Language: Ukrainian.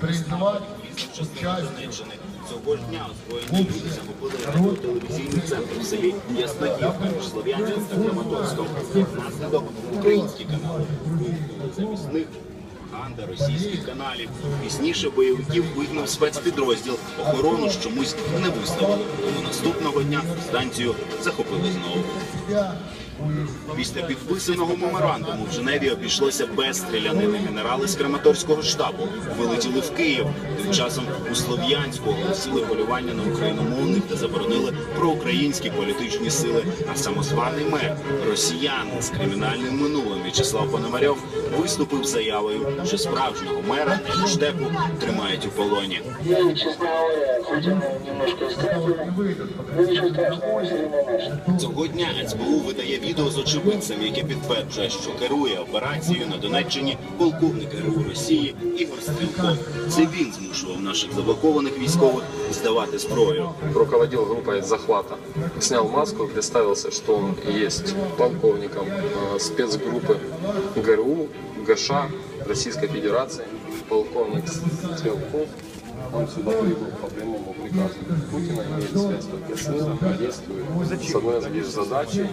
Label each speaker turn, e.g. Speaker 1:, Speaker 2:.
Speaker 1: призывать участников
Speaker 2: Цього ж дня озброєні люди захопили радіотелевізійний центр в селі Ясногівка між Слов'янськом та Краматорськом. Як наслідок українські канали замість них пропаганда російських каналів. Пізніше бойовиків вигнав спецпідрозділ. Охорону чомусь не виставили. Тому наступного дня станцію захопили знову. Після підписаного меморандуму в Женеві обійшлося без стрілянини. Генерали з Краматорського штабу вилетіли в Київ. Тим часом у Слов'янську оголосили полювання на україномовних та заборонили проукраїнські політичні сили. А самозваний мер росіянин з кримінальним минулим В'ячеслав Пономарьов виступив заявою, що справжнього мера на штепу тримають у полоні.
Speaker 3: Я, говоря, немножко страшного.
Speaker 2: Цього дня СБУ видає відео з очевидцем, яке підтверджує, що керує операцією на Донеччині полковник ГРУ Росії Ігор Стрілков. Це він змушував наших заблокованих військових здавати зброю.
Speaker 4: руководил группой захвата. Снял маску, представился, что он есть полковником э, спецгруппы ГРУ, ГШ Российской Федерации. Полковник Стрелков, он сюда прибыл по прямому приказу Путина, имеет связь только с ним, действует с одной из лишь задачей